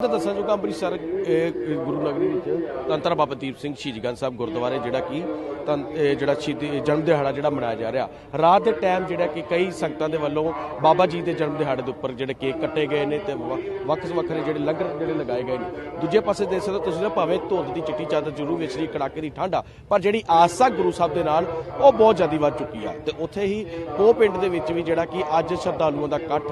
ਤਾਂ ਦੱਸਾਂਜੋਗਾ ਅੰਮ੍ਰਿਤਸਰ ਗੁਰੂ ਨਗਰੀ ਵਿੱਚ ਤੰਤਰ ਬਾਬਾ ਦੀਪ ਸਿੰਘ ਸ਼ਹੀਦਗੰਜ ਸਾਹਿਬ ਗੁਰਦੁਆਰੇ, ਜਿਹੜਾ ਕਿ ਤਨ ਜਿਹੜਾ ਸ਼ਹੀਦੀ ਜਨਮ ਦਿਹਾੜਾ ਜਿਹੜਾ ਮਨਾਇਆ ਜਾ ਰਿਹਾ। ਰਾਤ ਦੇ ਟਾਈਮ ਜਿਹੜਾ ਕਿ ਕਈ ਸੰਗਤਾਂ ਦੇ ਵੱਲੋਂ ਬਾਬਾ ਜੀ ਦੇ ਜਨਮ ਦਿਹਾੜੇ ਦੇ ਉੱਪਰ ਜਿਹੜੇ ਕੇਕ ਕੱਟੇ ਗਏ ਨੇ ਤੇ ਵ- ਵੱਖ ਵੱਖਰੇ ਜਿਹੜੇ ਲੰਗਰ ਜਿਹੜੇ ਲਗਾਏ ਗਏ ਨੇ। ਦੂਜੇ ਪਾਸੇ ਦੇਖ ਸਕਦੇ ਹੋ, ਤੁਸੀਂ ਨਾ ਭਾਵੇਂ ਧੁੰਦ ਦੀ ਚਿੱਟੀ ਚਾਦਰ ਜ਼ਰੂਰ ਵਿਚਰੀ ਕੜਾਕੇ ਦੀ ਠੰਡ ਆ, ਪਰ ਜਿਹੜੀ ਆਸਾ ਗੁਰੂ ਸਾਹਿਬ ਦੇ ਨਾਲ, ਉਹ ਬਹੁਤ ਜ਼ਿਆਦਾ ਵੱਧ ਚੁੱਕੀ ਆ। ਤੇ ਉੱਥੇ ਹੀ ਉਹ ਪਿੰਡ ਦੇ ਵਿੱਚ ਵੀ ਜਿਹੜਾ ਕਿ ਅੱਜ ਸ਼ਰਧਾਲੂਆਂ ਦਾ ਇਕੱਠ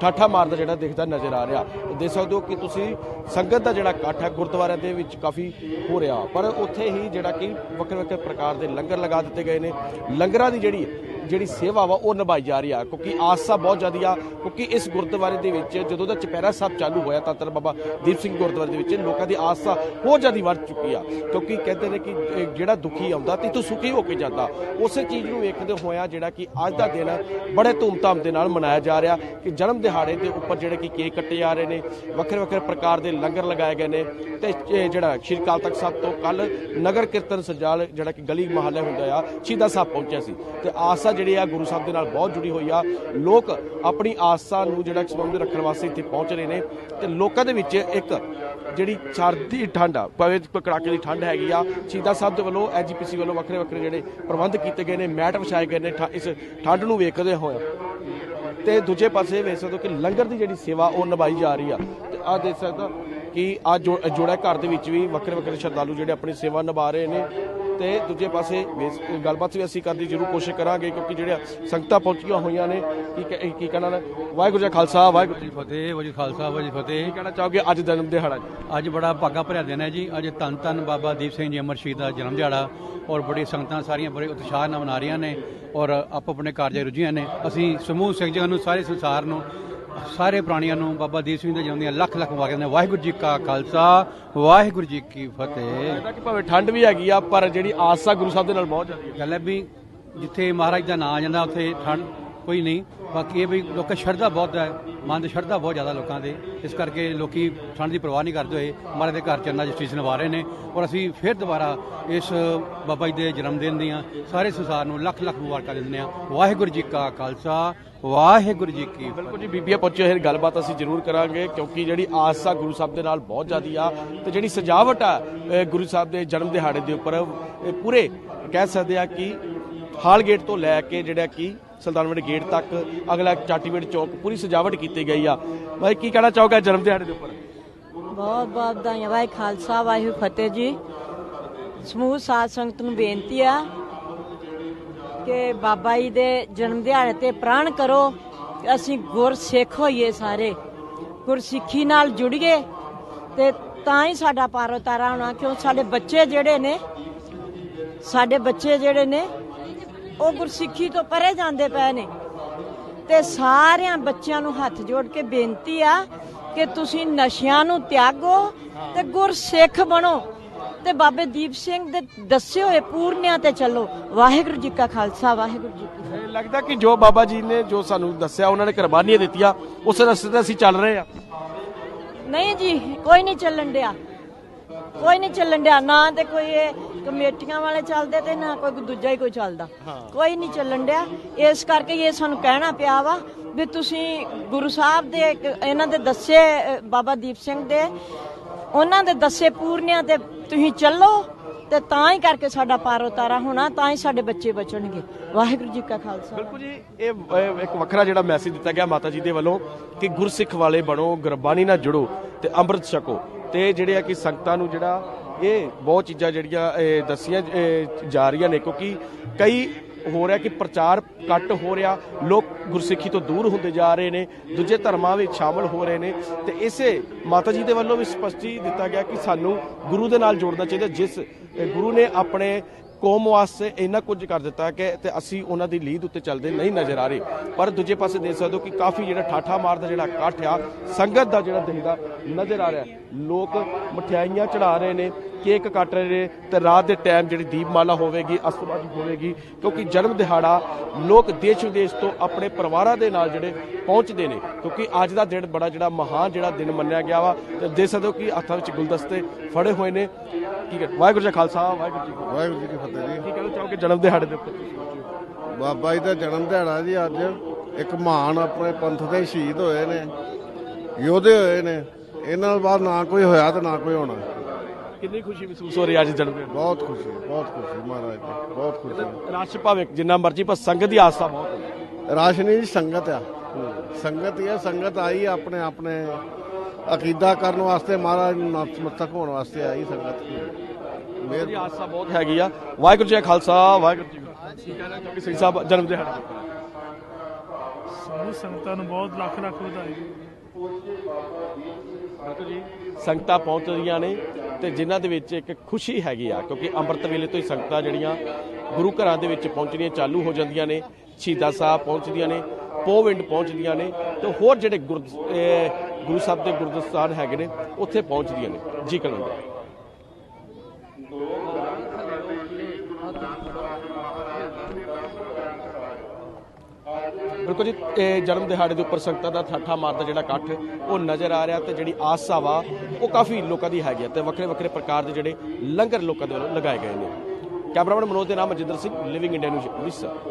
ਠਾਠਾ ਮਾਰਦਾ ਜਿਹੜਾ ਦੇਖਦਾ ਨਜ਼ਰ ਆ ਰਿਹਾ। ਦੇਖ ਸਕਦੇ ਹੋ ਕਿ ਤੁਸੀਂ ਸੰਗਤ ਦਾ ਜਿਹੜਾ ਇਕੱਠ ਹੈ ਗੁਰਦੁਆਰਿਆਂ ਦੇ ਵਿੱਚ ਕਾਫੀ ਹੋ ਰਿਹਾ। ਪਰ ਉੱਥੇ ਹੀ ਜਿਹੜਾ ਕਿ ਵੱਖਰੇ ਵੱਖਰੇ ਪ੍ਰਕਾਰ ਦੇ ਲੰਗਰ ਲਗਾ ਦਿੱਤੇ ਗਏ ਨੇ। ਲੰਗਰਾਂ ਦੀ ਜਿਹੜੀ ਜਿਹੜੀ ਸੇਵਾ ਵਾ ਉਹ ਨਿਭਾਈ ਜਾ ਰਹੀ ਆ, ਕਿਉਂਕਿ ਆਸਾ ਬਹੁਤ ਜ਼ਿਆਦੀ ਆ, ਕਿਉਂਕਿ ਇਸ ਗੁਰਦੁਆਰੇ ਦੇ ਵਿੱਚ ਜਦੋਂ ਦਾ ਚਪੈਰਾ ਸਾਹਿਬ ਚਾਲੂ ਹੋਇਆ ਤਾਂ ਤਰ ਬਾਬਾ ਦੀਪ ਸਿੰਘ ਗੁਰਦੁਆਰੇ ਦੇ ਵਿੱਚ ਲੋਕਾਂ ਦੀ ਆਸਾ ਹੋਰ ਜ਼ਿਆਦੀ ਵੱਧ ਚੁੱਕੀ ਆ, ਕਿਉਂਕਿ ਕਹਿੰਦੇ ਨੇ ਕਿ ਜਿਹੜਾ ਦੁਖੀ ਆਉਂਦਾ ਤੇ ਤੂੰ ਸੁਖੀ ਹੋ ਕੇ ਜਾਂਦਾ। ਉਸੇ ਚੀਜ਼ ਨੂੰ ਵੇਖਦੇ ਹੋਇਆ ਜਿਹੜਾ ਕਿ ਅੱਜ ਦਾ ਦਿਨ ਬੜੇ ਧੂਮਧਾਮ ਦੇ ਨਾਲ ਮਨਾਇਆ ਜਾ ਰਿਹਾ ਕਿ ਜਨਮ ਦਿਹਾੜੇ ਦੇ ਉੱਪਰ ਜਿਹੜੇ ਕਿ ਕੇਕ ਕੱਟੇ ਜਾ ਰਹੇ ਨੇ ਵੱਖਰੇ ਵੱਖਰੇ ਪ੍ਰਕਾਰ ਦੇ ਲੰਗਰ ਲਗਾਏ ਗਏ ਨੇ ਤੇ ਜਿਹੜਾ ਸ਼੍ਰੀ ਅਕਾਲ ਤਖਤ ਸਾਹਿਬ ਤੋਂ ਕੱਲ ਨਗਰ ਕੀਰਤਨ ਸੰਜਾਲ ਜਿਹੜਾ ਕਿ ਗਲੀ ਮਹੱਲੇ ਹੁੰਦਾ ਆ, ਸ਼ਹੀਦਾਂ ਸਾਹਿਬ ਪਹੁੰਚਿਆ ਸੀ। ਤੇ ਆਸਾ ਜਿਹੜੀ ਆ ਗੁਰੂ ਸਾਹਿਬ ਦੇ ਨਾਲ ਬਹੁਤ ਜੁੜੀ ਹੋਈ ਆ। ਲੋਕ ਆਪਣੀ ਆਸਾ ਨੂੰ ਜਿਹੜਾ ਸੰਬੰਧ ਰੱਖਣ ਵਾਸਤੇ ਇੱਥੇ ਪਹੁੰਚ ਰਹੇ ਨੇ। ਤੇ ਲੋਕਾਂ ਦੇ ਵਿੱਚ ਇੱਕ ਜਿਹੜੀ ਸਰਦੀ ਠੰਡ ਆ, ਭਾਵੇਂ ਕੜਾਕੇ ਦੀ ਠੰਡ ਹੈਗੀ ਆ, ਸ਼ਹੀਦਾਂ ਸਾਹਿਬ ਦੇ ਵੱਲੋਂ ਐਜੀਪੀਸੀ ਵੱਲੋਂ ਵੱਖਰੇ ਵੱਖਰੇ ਜਿਹੜੇ ਪ੍ਰਬੰਧ ਕੀਤੇ ਗਏ ਨੇ, ਮੈਟ ਵਿਛਾਏ ਗਏ ਨੇ, ਠ- ਇਸ ਠੰਡ ਨੂੰ ਵੇਖਦੇ ਹੋਏ। ਤੇ ਦੂਜੇ ਪਾਸੇ ਵੇਖ ਸਕਦੇ ਹੋ ਕਿ ਲੰਗਰ ਦੀ ਜਿਹੜੀ ਸੇਵਾ ਉਹ ਨਿਭਾਈ ਜਾ ਰਹੀ ਆ। ਤੇ ਆ ਦੇਖ ਸਕਦੇ ਹੋ ਕਿ ਆ ਜੋੜਾ ਘਰ ਦੇ ਵਿੱਚ ਵੀ ਵੱਖਰੇ ਵੱਖਰੇ ਸ਼ਰਧਾਲੂ ਜਿਹੜੇ ਆਪਣੀ ਸੇਵਾ ਨਿਭਾ ਰਹੇ ਨੇ। ਤੇ ਦੂਜੇ ਪਾਸੇ ਗੱਲਬਾਤ ਵੀ ਅਸੀਂ ਕਰਨ ਦੀ ਜ਼ਰੂਰ ਕੋਸ਼ਿਸ਼ ਕਰਾਂਗੇ ਕਿਉਂਕਿ ਜਿਹੜੀਆਂ ਸੰਗਤਾਂ ਪਹੁੰਚੀਆਂ ਹੋਈਆਂ ਨੇ ਕੀ ਕੀ ਕਹਿਣਾ ਨੇ? ਵਾਹਿਗੁਰੂ ਜੀ ਖਾਲਸਾ ਵਾਹਿਗੁਰੂ ਜੀ ਫਤਿਹ। ਵਜੀ ਖਾਲਸਾ ਵਜੀ ਫਤਿਹ। ਕੀ ਕਹਿਣਾ ਚਾਹੋਗੇ ਅੱਜ ਜਨਮ ਦਿਹਾੜਾ ਜੀ? ਅੱਜ ਬੜਾ ਭਾਗਾ ਭਰਿਆ ਦਿਨ ਹੈ ਜੀ। ਅੱਜ ਧੰਨ ਧੰਨ ਬਾਬਾ ਦੀਪ ਸਿੰਘ ਜੀ ਅਮਰ ਸ਼ਹੀਦ ਦਾ ਜਨਮ ਦਿਹਾੜਾ। ਔਰ ਬੜੀ ਸੰਗਤਾਂ ਸਾਰੀਆਂ ਬੜੇ ਉਤਸ਼ਾਹ ਨਾਲ ਮਨਾ ਰਹੀਆਂ ਨੇ ਔਰ ਆਪੋ ਆਪਣੇ ਕਾਰਜਾਂ ਰੁੱਝੀਆਂ ਨੇ। ਅਸੀਂ ਸਮੂਹ ਸਿੰਘ ਜਗਤ ਨੂੰ ਸਾਰੇ ਸੰਸਾਰ ਨੂੰ ਸਾਰੇ ਪ੍ਰਾਣੀਆਂ ਨੂੰ ਬਾਬਾ ਦੀਪ ਸਿੰਘ ਦੇ ਜਨਮ ਦੀਆਂ ਲੱਖ ਲੱਖ ਮੁਬਾਰਕਾਂ ਨੇ ਵਾਹਿਗੁਰੂ ਜੀ ਕਾ ਖਾਲਸਾ ਵਾਹਿਗੁਰੂ ਜੀ ਕੀ ਫਤਿਹ। ਕਿ ਭਾਵੇਂ ਠੰਡ ਵੀ ਹੈਗੀ ਆ ਪਰ ਜਿਹੜੀ ਆਸਾ ਗੁਰੂ ਸਾਹਿਬ ਦੇ ਨਾਲ ਬਹੁਤ ਜ਼ਿਆਦਾ ਹੈ ਗੱਲ ਹੈ ਵੀ ਜਿੱਥੇ ਮਹਾਰਾਜ ਦਾ ਨਾਮ ਆ ਜਾਂਦਾ ਉੱਥੇ ਠੰਡ ਕੋਈ ਨਹੀਂ। ਬਾਕੀ ਇਹ ਵੀ ਲੋਕਾਂ ਸ਼ਰਧਾ ਬਹੁਤ ਹੈ ਮਨ ਦੀ ਸ਼ਰਧਾ ਬਹੁਤ ਜ਼ਿਆਦਾ ਲੋਕਾਂ ਦੇ। ਇਸ ਕਰਕੇ ਲੋਕੀ ਠੰਡ ਦੀ ਪਰਵਾਹ ਨਹੀਂ ਕਰਦੇ ਹੋਏ ਮਹਾਰਾਜ ਦੇ ਘਰ ਚੰਨਾ ਜਸਟਿਸ ਨਿਭਾ ਰਹੇ ਨੇ। ਔਰ ਅਸੀਂ ਫਿਰ ਦੁਬਾਰਾ ਇਸ ਬਾਬਾ ਜੀ ਦੇ ਜਨਮ ਦਿਨ ਦੀਆਂ ਸਾਰੇ ਸੰਸਾਰ ਨੂੰ ਲੱਖ ਲੱਖ ਮੁਬਾਰਕਾਂ ਦਿੰਦੇ ਹਾਂ। ਵਾਹਿਗੁਰੂ ਜੀ ਕਾ ਖਾਲਸਾ ਵਾਹਿਗੁਰੂ ਜੀ ਕੀ ਬਿਲਕੁਲ ਜੀ ਬੀਬੀਆਂ ਪਹੁੰਚੇ ਹੋਏ ਗੱਲਬਾਤ ਅਸੀਂ ਜ਼ਰੂਰ ਕਰਾਂਗੇ ਕਿਉਂਕਿ ਜਿਹੜੀ ਆਸਾ ਗੁਰੂ ਸਾਹਿਬ ਦੇ ਨਾਲ ਬਹੁਤ ਜ਼ਿਆਦੀ ਆ ਤੇ ਜਿਹੜੀ ਸਜਾਵਟ ਆ ਗੁਰੂ ਸਾਹਿਬ ਦੇ ਜਨਮ ਦਿਹਾੜੇ ਦੇ ਉੱਪਰ ਇਹ ਪੂਰੇ ਕਹਿ ਸਕਦੇ ਆ ਕਿ ਹਾਲ ਗੇਟ ਤੋਂ ਲੈ ਕੇ ਜਿਹੜਾ ਕਿ ਸੁਲਤਾਨਵਿੰਡ ਗੇਟ ਤੱਕ ਅਗਲਾ ਚਾਟੀਵਿੰਡ ਚੌਕ ਪੂਰੀ ਸਜਾਵਟ ਕੀਤੀ ਗਈ ਆ। ਭਾਈ ਕੀ ਕਹਿਣਾ ਚਾਹੋਗੇ ਜਨਮ ਦਿਹਾੜੇ ਦੇ ਉੱਪਰ? ਬਹੁਤ ਬਹੁਤ ਵਾਹਿ ਖਾਲਸਾ ਵਾਹਿਗੁਰੂ ਫਤਿਹ ਜੀ। ਸਮੂਹ ਸਾਧ ਸੰਗਤ ਨੂੰ ਬੇਨਤੀ ਆ ਕਿ ਬਾਬਾ ਜੀ ਦੇ ਜਨਮ ਦਿਹਾੜੇ ਤੇ ਪ੍ਰਣ ਕਰੋ ਅਸੀਂ ਗੁਰਸਿੱਖ ਹੋਈਏ ਸਾਰੇ। ਗੁਰਸਿੱਖੀ ਨਾਲ ਜੁੜੀਏ ਤੇ ਤਾਂ ਹੀ ਸਾਡਾ ਪਾਰੋ ਤਾਰਾ ਹੋਣਾ, ਕਿਉਂ ਸਾਡੇ ਬੱਚੇ ਜਿਹੜੇ ਨੇ, ਸਾਡੇ ਬੱਚੇ ਜਿਹੜੇ ਨੇ, ਉਹ ਗੁਰਸਿੱਖੀ ਤੋਂ ਪਰੇ ਜਾਂਦੇ ਪਏ ਨੇ। ਤੇ ਸਾਰਿਆਂ ਬੱਚਿਆਂ ਨੂੰ ਹੱਥ ਜੋੜ ਕੇ ਬੇਨਤੀ ਆ ਕਿ ਤੁਸੀਂ ਨਸ਼ਿਆਂ ਨੂੰ ਤਿਆਗੋ ਤੇ ਗੁਰਸਿੱਖ ਬਣੋ। ਤੇ ਬਾਬੇ ਦੀਪ ਸਿੰਘ ਦੇ ਦੱਸੇ ਹੋਏ ਪੂਰਨਿਆਂ ਤੇ ਚੱਲੋ। ਵਾਹਿਗੁਰੂ ਜੀ ਕਾ ਖਾਲਸਾ ਵਾਹਿਗੁਰੂ ਜੀ ਕੀ ਫਤਿਹ। ਲੱਗਦਾ ਕਿ ਜੋ ਬਾਬਾ ਜੀ ਨੇ ਜੋ ਸਾਨੂੰ ਦੱਸਿਆ ਉਹਨਾਂ ਨੇ ਕੁਰਬਾਨੀਆਂ ਦਿੱਤੀਆਂ। ਉਸ ਰਸਤੇ ਤੇ ਅਸੀਂ ਚੱਲ ਰਹੇ ਆ ਨਹੀਂ ਜੀ ਕੋਈ ਨਹੀਂ ਚੱਲਣ ਡਿਆ। ਕੋਈ ਨਹੀਂ ਚੱਲਣ ਡਿਆ। ਨਾ ਤੇ ਕੋਈ ਇਹ ਕਮੇਟੀਆਂ ਵਾਲੇ ਚੱਲਦੇ ਤੇ ਨਾ ਕੋਈ ਦੂਜਾ ਹੀ ਕੋਈ ਚੱਲਦਾ। ਕੋਈ ਨਹੀਂ ਚੱਲਣ ਡਿਆ। ਇਸ ਕਰਕੇ ਇਹ ਸਾਨੂੰ ਕਹਿਣਾ ਪਿਆ ਵਾ ਵੀ ਤੁਸੀਂ ਗੁਰੂ ਸਾਹਿਬ ਦੇ ਇਹਨਾਂ ਦੇ ਦੱਸੇ ਬਾਬਾ ਦੀਪ ਸਿੰਘ ਦੇ ਉਹਨਾਂ ਦੇ ਦੱਸੇ ਪੂਰਨਿਆਂ ਤੇ ਤੁਸੀਂ ਚੱਲੋ ਤੇ ਤਾਂ ਹੀ ਕਰਕੇ ਸਾਡਾ ਪਾਰੋ ਤਾਰਾ ਹੋਣਾ, ਤਾਂ ਹੀ ਸਾਡੇ ਬੱਚੇ ਬਚਣਗੇ। ਵਾਹਿਗੁਰੂ ਜੀ ਕਾ ਖਾਲਸਾ। ਬਿਲਕੁਲ ਜੀ, ਇਹ ਇਹ ਇੱਕ ਵੱਖਰਾ ਜਿਹੜਾ ਮੈਸੇਜ ਦਿੱਤਾ ਗਿਆ ਮਾਤਾ ਜੀ ਦੇ ਵੱਲੋਂ ਕਿ ਗੁਰਸਿੱਖ ਵਾਲੇ ਬਣੋ, ਗੁਰਬਾਣੀ ਨਾਲ ਜੁੜੋ ਤੇ ਅੰਮ੍ਰਿਤ ਛਕੋ। ਤੇ ਜਿਹੜੇ ਆ ਕਿ ਸੰਗਤਾਂ ਨੂੰ ਜਿਹੜਾ ਇਹ ਬਹੁਤ ਚੀਜ਼ਾਂ ਜਿਹੜੀਆਂ ਦੱਸੀਆਂ ਜਾ ਰਹੀਆਂ ਨੇ, ਕਿਉਂਕਿ ਕਈ ਹੋ ਰਿਹਾ ਕਿ ਪ੍ਰਚਾਰ ਘੱਟ ਹੋ ਰਿਹਾ, ਲੋਕ ਗੁਰਸਿੱਖੀ ਤੋਂ ਦੂਰ ਹੁੰਦੇ ਜਾ ਰਹੇ ਨੇ, ਦੂਜੇ ਧਰਮਾਂ ਵਿੱਚ ਸ਼ਾਮਲ ਹੋ ਰਹੇ ਨੇ, ਤੇ ਇਸੇ ਮਾਤਾ ਜੀ ਦੇ ਵੱਲੋਂ ਵੀ ਸਪਸ਼ਟੀ ਦਿੱਤਾ ਗਿਆ ਕਿ ਸਾਨੂੰ ਗੁਰੂ ਦੇ ਨਾਲ ਜੋੜਨਾ ਚਾਹੀਦਾ, ਜਿਸ ਗੁਰੂ ਨੇ ਆਪਣੇ ਕੌਮ ਵਾਸਤੇ ਇੰਨਾ ਕੁਝ ਕਰ ਦਿੱਤਾ ਕਿ ਤੇ ਅਸੀਂ ਉਹਨਾਂ ਦੀ ਲੀਡ ਉੱਤੇ ਚੱਲਦੇ ਨਹੀਂ ਨਜ਼ਰ ਆ ਰਹੇ। ਪਰ ਦੂਜੇ ਪਾਸੇ ਦੇਖ ਸਕਦੇ ਹੋ ਕਿ ਕਾਫੀ ਜਿਹੜਾ ਠਾਠਾ ਮਾਰਦਾ, ਜਿਹੜਾ ਇਕੱਠ ਆ, ਸੰਗਤ ਦਾ ਜਿਹੜਾ ਦਿਖਦਾ ਨਜ਼ਰ ਆ ਰਿਹਾ। ਲੋਕ ਮਠਿਆਈਆਂ ਚੜਾ ਰਹੇ ਨੇ, ਕੇਕ ਕੱਟ ਰਹੇ ਨੇ ਤੇ ਰਾਤ ਦੇ ਟਾਈਮ ਜਿਹੜੀ ਦੀਪਮਾਲਾ ਹੋਵੇਗੀ ਅਸਤਬਾਜੀ ਹੋਵੇਗੀ, ਕਿਉਂਕਿ ਜਨਮ ਦਿਹਾੜਾ ਲੋਕ ਦੇਸ਼ ਵਿਦੇਸ਼ ਤੋਂ ਆਪਣੇ ਪਰਿਵਾਰਾਂ ਦੇ ਨਾਲ ਜਿਹੜੇ ਪਹੁੰਚਦੇ ਨੇ, ਕਿਉਂਕਿ ਅੱਜ ਦਾ ਦਿਨ ਬੜਾ ਜਿਹੜਾ ਮਹਾਨ ਜਿਹੜਾ ਦਿਨ ਮੰਨਿਆ ਗਿਆ ਵਾ। ਤੇ ਦੇਖ ਸਕਦੇ ਹੋ ਕਿ ਹੱਥਾਂ ਵਿੱਚ ਗੁਲਦਸਤੇ ਫੜੇ ਹੋਏ ਨੇ। ਠੀਕ ਹੈ ਵਾਹਿਗੁਰੂ ਜੀ ਕਾ ਖਾਲਸਾ ਵਾਹਿਗੁਰੂ ਜੀ ਕੀ ਫਤਿਹ। ਵਾਹਿਗੁਰੂ ਜੀ ਕੀ ਫਤਿਹ ਜੀ। ਕੀ ਕਹਿਣਾ ਚਾਹੋਗੇ ਜਨਮ ਦਿਹਾੜੇ ਦੇ ਉੱਪਰ ਬਾਬਾ ਜੀ ਦਾ ਜਨਮ ਦਿਹਾੜਾ ਜੀ ਅੱਜ। ਇੱਕ ਮਹਾਨ ਆਪਣੇ ਪੰਥ ਦੇ ਸ਼ਹੀਦ ਹੋਏ ਨੇ ਯੋਧੇ ਹੋਏ ਨੇ। ਇਹਨਾਂ ਨਾਲ ਬਾਅਦ ਨਾ ਕੋਈ ਹੋਇਆ ਤੇ ਨਾ ਕੋਈ ਹੋਣਾ। ਕਿੰਨੀ ਖੁਸ਼ੀ ਮਹਿਸੂਸ ਹੋ ਰਹੀ ਹੈ ਅੱਜ ਜਨਮ ਦਿਨ ਬਹੁਤ ਖੁਸ਼ੀ ਬਹੁਤ ਖੁਸ਼ੀ ਮਹਾਰਾਜ ਦੀ ਬਹੁਤ ਖੁਸ਼ੀ। ਰਸ਼ ਭਾਵੇਂ ਜਿੰਨਾ ਮਰਜ਼ੀ ਪਰ ਸੰਗਤ ਦੀ ਆਸਥਾ ਬਹੁਤ ਹੈ। ਰਾਸ਼ਨੀ ਦੀ ਸੰਗਤ ਆ। ਸੰਗਤ ਹੀ ਆ ਸੰਗਤ ਆਈ ਆਪਣੇ ਆਪਣੇ ਅਕੀਦਾ ਕਰਨ ਵਾਸਤੇ ਮਹਾਰਾਜ ਨੂੰ ਨਤਮਸਤਕ ਹੋਣ ਵਾਸਤੇ ਆਈ ਸੰਗਤ। ਮੇਰ ਮੇਰੀ ਆਸਥਾ ਬਹੁਤ ਹੈਗੀ ਆ। ਵਾਹਿਗੁਰੂ ਜੀ ਕਾ ਖਾਲਸਾ ਵਾਹਿਗੁਰੂ ਜੀ ਕੀ ਫਤਿਹ। ਕੀ ਕਹਿਣਾ ਚਾਹੋਗੇ ਸਿੰਘ ਸਾਹਿਬ ਜਨਮ ਦਿਹਾੜਾ ਦੇ ਉੱਪਰ? ਸਮੂਹ ਸੰਗਤਾਂ ਨੂੰ ਬਹੁਤ ਲੱਖ ਲੱਖ ਵਧਾਈ। ਬਿਲਕੁਲ ਜੀ ਸੰਗਤਾਂ ਪਹੁੰਚ ਰਹੀਆਂ ਨੇ ਤੇ ਜਿਨ੍ਹਾਂ ਦੇ ਵਿੱਚ ਇੱਕ ਖੁਸ਼ੀ ਹੈਗੀ ਆ ਕਿਉਂਕਿ ਅੰਮ੍ਰਿਤ ਵੇਲੇ ਤੋਂ ਹੀ ਸੰਗਤਾਂ ਜਿਹੜੀਆਂ ਗੁਰੂ ਘਰਾਂ ਦੇ ਵਿੱਚ ਪਹੁੰਚਣੀਆਂ ਚਾਲੂ ਹੋ ਜਾਂਦੀਆਂ ਨੇ ਸ਼ਹੀਦਾਂ ਸਾਹਿਬ ਪਹੁੰਚਦੀਆਂ ਨੇ ਪੋਵਿੰਡ ਪਹੁੰਚਦੀਆਂ ਨੇ ਤੇ ਹੋਰ ਜਿਹੜੇ ਗੁਰੂ ਸਾਹਿਬ ਦੇ ਗੁਰਦਸਤਾਨ ਹੈਗੇ ਨੇ, ਉੱਥੇ ਪਹੁੰਚਦੀਆਂ ਨੇ, ਜੀ ਕਲੰਦਰ ਬਿਲਕੁਲ ਜੀ, ਇਹ ਜਨਮ ਦਿਹਾੜੇ ਦੇ ਉੱਪਰ ਸੰਗਤਾਂ ਦਾ ਠਾਠਾ ਮਾਰਦਾ ਜਿਹੜਾ ਇਕੱਠ, ਉਹ ਨਜ਼ਰ ਆ ਰਿਹਾ ਤੇ ਜਿਹੜੀ ਆਸਾ ਵਾ ਉਹ ਕਾਫੀ ਲੋਕਾਂ ਦੀ ਹੈਗੀ ਆ ਤੇ ਵੱਖਰੇ ਵੱਖਰੇ ਪ੍ਰਕਾਰ ਦੇ ਜਿਹੜੇ ਲੰਗਰ ਲੋਕਾਂ ਦੇ ਵੱਲੋਂ ਲਗਾਏ ਗਏ ਨੇ। ਕੈਮਰਾਮੈਨ ਮਨੋਜ ਦੇ ਨਾਮ Manjinder Singh Living India News Amritsar